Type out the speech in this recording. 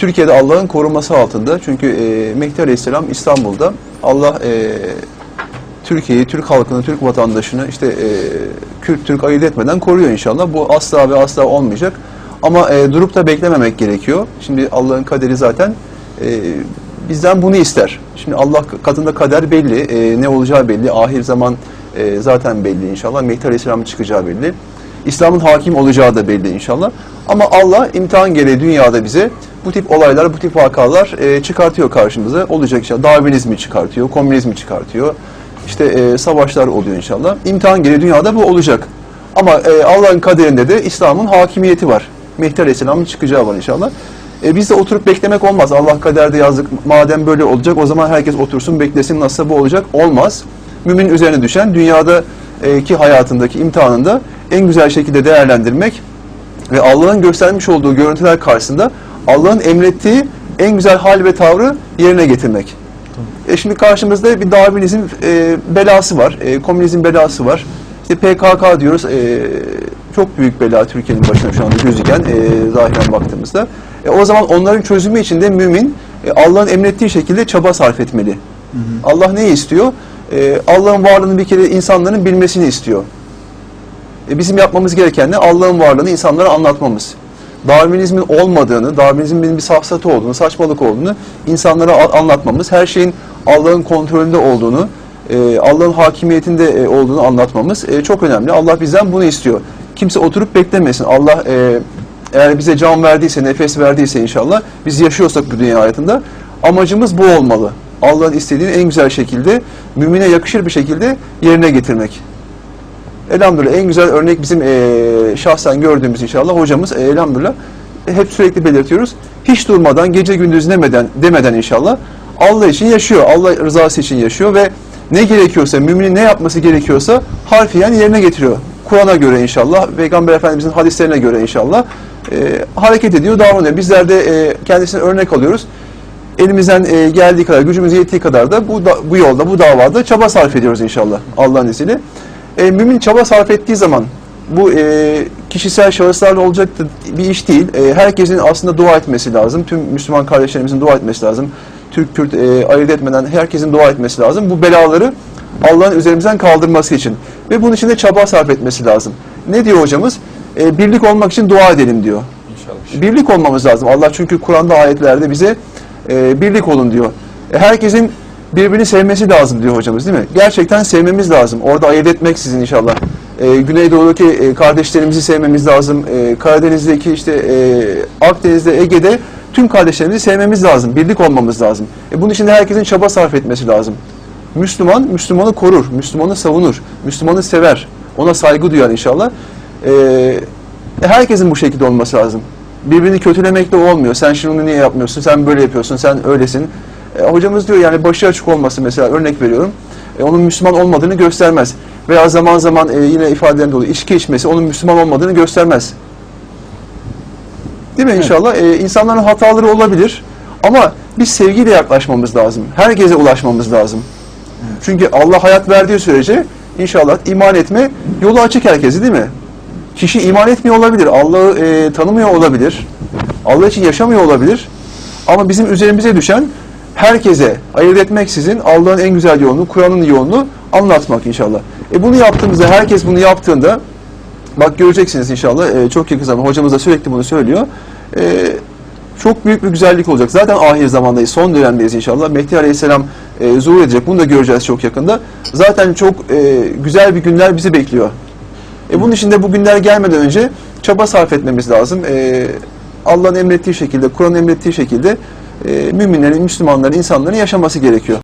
Türkiye'de Allah'ın koruması altında. Çünkü e, Mehdi Aleyhisselam İstanbul'da Allah e, Türkiye'yi, Türk halkını, Türk vatandaşını işte e, Kürt, Türk ayırt etmeden koruyor inşallah. Bu asla ve asla olmayacak. Ama e, durup da beklememek gerekiyor. Şimdi Allah'ın kaderi zaten e, bizden bunu ister. Şimdi Allah katında kader belli, e, ne olacağı belli, ahir zaman e, zaten belli inşallah. Mehdi Aleyhisselam'ın çıkacağı belli. İslam'ın hakim olacağı da belli inşallah. Ama Allah imtihan gereği dünyada bize bu tip olaylar, bu tip vakalar e, çıkartıyor karşımıza. Olacak inşallah. Darwinizmi çıkartıyor, komünizmi çıkartıyor. İşte e, savaşlar oluyor inşallah. İmtihan gereği dünyada bu olacak. Ama e, Allah'ın kaderinde de İslam'ın hakimiyeti var. Mehdi Aleyhisselam'ın çıkacağı var inşallah. E, biz de oturup beklemek olmaz. Allah kaderde yazdık. Madem böyle olacak o zaman herkes otursun beklesin nasıl bu olacak? Olmaz. Mümin üzerine düşen dünyadaki hayatındaki imtihanında en güzel şekilde değerlendirmek ve Allah'ın göstermiş olduğu görüntüler karşısında Allah'ın emrettiği en güzel hal ve tavrı yerine getirmek. E şimdi karşımızda bir Darwinizm e, belası var, e, komünizm belası var. İşte PKK diyoruz, e, çok büyük bela Türkiye'nin başına şu anda gözüken e, zahiren baktığımızda. E, o zaman onların çözümü için de mümin e, Allah'ın emrettiği şekilde çaba sarf etmeli. Allah ne istiyor? E, Allah'ın varlığını bir kere insanların bilmesini istiyor. E, bizim yapmamız gereken ne? Allah'ın varlığını insanlara anlatmamız. Darwinizmin olmadığını, Darwinizmin bir safsatı olduğunu, saçmalık olduğunu insanlara anlatmamız, her şeyin Allah'ın kontrolünde olduğunu, e, Allah'ın hakimiyetinde e, olduğunu anlatmamız e, çok önemli. Allah bizden bunu istiyor. Kimse oturup beklemesin. Allah eğer bize can verdiyse, nefes verdiyse inşallah, biz yaşıyorsak bu dünya hayatında, amacımız bu olmalı. Allah'ın istediğini en güzel şekilde, mümine yakışır bir şekilde yerine getirmek. Elhamdülillah en güzel örnek bizim eee, şahsen gördüğümüz inşallah hocamız eee, elhamdülillah e, hep sürekli belirtiyoruz. Hiç durmadan gece gündüz demeden demeden inşallah Allah için yaşıyor. Allah rızası için yaşıyor ve ne gerekiyorsa müminin ne yapması gerekiyorsa harfiyen yerine getiriyor. Kur'an'a göre inşallah, Peygamber Efendimizin hadislerine göre inşallah eee, hareket ediyor, davranıyor. Bizler de eee, kendisine örnek alıyoruz. Elimizden eee, geldiği kadar, gücümüz yettiği kadar da bu da, bu yolda, bu davada çaba sarf ediyoruz inşallah Allah'ın izniyle. E, mümin çaba sarf ettiği zaman bu e, kişisel şahıslarla olacak bir iş değil. E, herkesin aslında dua etmesi lazım. Tüm Müslüman kardeşlerimizin dua etmesi lazım. Türk, Kürt e, ayırt etmeden herkesin dua etmesi lazım. Bu belaları Allah'ın üzerimizden kaldırması için. Ve bunun için de çaba sarf etmesi lazım. Ne diyor hocamız? E, birlik olmak için dua edelim diyor. İnşallah. Birlik olmamız lazım. Allah çünkü Kur'an'da ayetlerde bize e, birlik olun diyor. E, herkesin birbirini sevmesi lazım diyor hocamız değil mi? Gerçekten sevmemiz lazım. Orada ayırt etmek sizin inşallah. E, Güneydoğu'daki e, kardeşlerimizi sevmemiz lazım. E, Karadeniz'deki işte e, Akdeniz'de, Ege'de tüm kardeşlerimizi sevmemiz lazım. Birlik olmamız lazım. E, bunun için de herkesin çaba sarf etmesi lazım. Müslüman, Müslümanı korur, Müslümanı savunur, Müslümanı sever, ona saygı duyar inşallah. Ee, herkesin bu şekilde olması lazım. Birbirini kötülemekle olmuyor. Sen şunu niye yapmıyorsun, sen böyle yapıyorsun, sen öylesin. E, hocamız diyor yani başı açık olması mesela örnek veriyorum. E, onun Müslüman olmadığını göstermez. Veya zaman zaman e, yine ifadelerinde oluyor. İçki içmesi onun Müslüman olmadığını göstermez. Değil mi inşallah? E, insanların hataları olabilir. Ama biz sevgiyle yaklaşmamız lazım. Herkese ulaşmamız lazım. Çünkü Allah hayat verdiği sürece inşallah iman etme yolu açık herkese değil mi? Kişi iman etmiyor olabilir, Allah'ı e, tanımıyor olabilir, Allah için yaşamıyor olabilir. Ama bizim üzerimize düşen herkese ayırt etmeksizin Allah'ın en güzel yolunu, Kur'an'ın yolunu anlatmak inşallah. E bunu yaptığımızda, herkes bunu yaptığında Bak göreceksiniz inşallah e, çok yakın zaman hocamız da sürekli bunu söylüyor. E, çok büyük bir güzellik olacak. Zaten ahir zamandayız, son dönemdeyiz inşallah. Mehdi Aleyhisselam e, zuhur edecek. Bunu da göreceğiz çok yakında. Zaten çok e, güzel bir günler bizi bekliyor. E, bunun için de bu günler gelmeden önce çaba sarf etmemiz lazım. E, Allah'ın emrettiği şekilde, Kur'an'ın emrettiği şekilde müminlerin, Müslümanların, insanların yaşaması gerekiyor.